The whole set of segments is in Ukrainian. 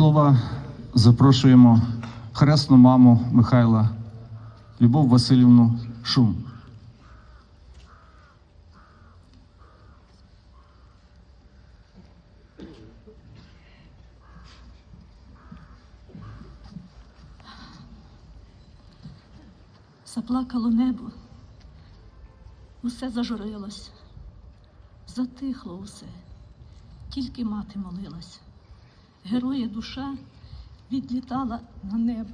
слова запрошуємо хресну маму Михайла Любов Васильівну Шум. Заплакало небо, усе зажурилось, затихло усе, тільки мати молилась. Героя душа відлітала на небо.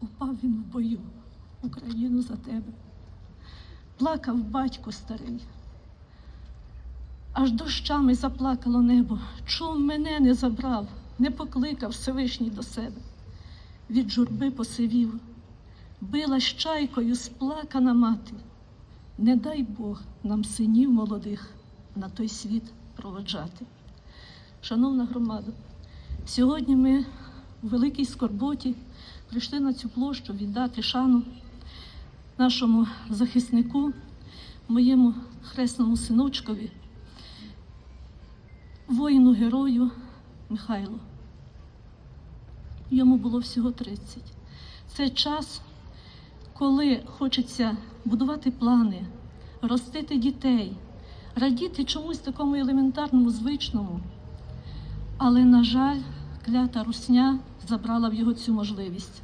Упав він в бою, Україну за тебе. Плакав батько старий. Аж дощами заплакало небо. Чом мене не забрав, не покликав Всевишній до себе. Від журби посивів, била чайкою сплакана мати. Не дай Бог нам синів молодих на той світ проводжати. Шановна громада, сьогодні ми у великій скорботі прийшли на цю площу віддати шану нашому захиснику, моєму хресному синочкові, воїну герою Михайлу. Йому було всього 30. Це час, коли хочеться будувати плани, ростити дітей, радіти чомусь такому елементарному, звичному. Але, на жаль, клята русня забрала в його цю можливість.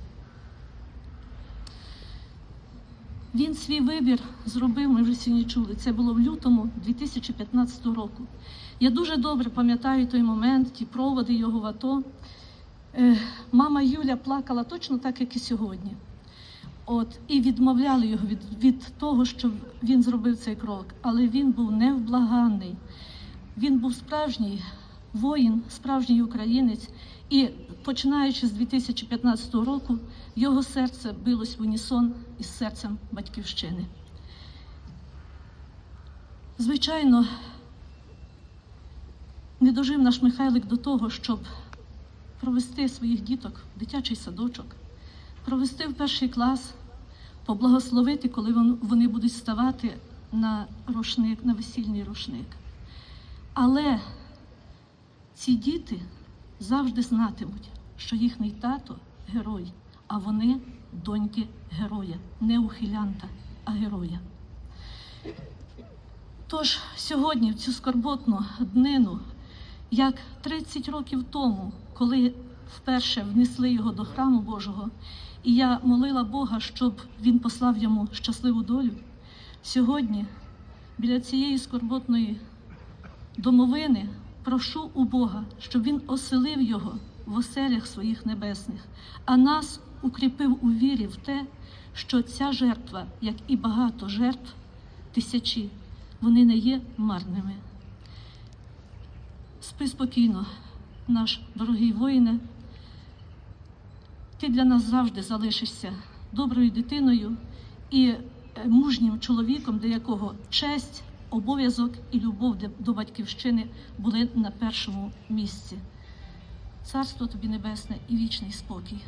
Він свій вибір зробив, ми вже сьогодні чули. Це було в лютому 2015 року. Я дуже добре пам'ятаю той момент, ті проводи його в АТО. Е, Мама Юля плакала точно так, як і сьогодні. От, і відмовляли його від, від того, що він зробив цей крок. Але він був невблаганний. Він був справжній воїн, справжній українець. І починаючи з 2015 року, його серце билось в унісон із серцем батьківщини. Звичайно, не дожив наш Михайлик до того, щоб провести своїх діток в дитячий садочок, провести в перший клас, поблагословити, коли вони будуть ставати на рушник, на весільний рушник. Але ці діти завжди знатимуть, що їхній тато герой, а вони доньки героя, не ухилянта, а героя. Тож сьогодні, в цю скорботну днину, як 30 років тому, коли вперше внесли його до храму Божого, і я молила Бога, щоб він послав йому щасливу долю, сьогодні біля цієї скорботної домовини прошу у Бога, щоб Він оселив його в оселях своїх небесних, а нас укріпив у вірі в те, що ця жертва, як і багато жертв, тисячі, вони не є марними. Спи спокійно, наш дорогий воїне. Ти для нас завжди залишишся доброю дитиною і е, мужнім чоловіком, для якого честь, обов'язок і любов до батьківщини були на першому місці. Царство тобі небесне і вічний спокій.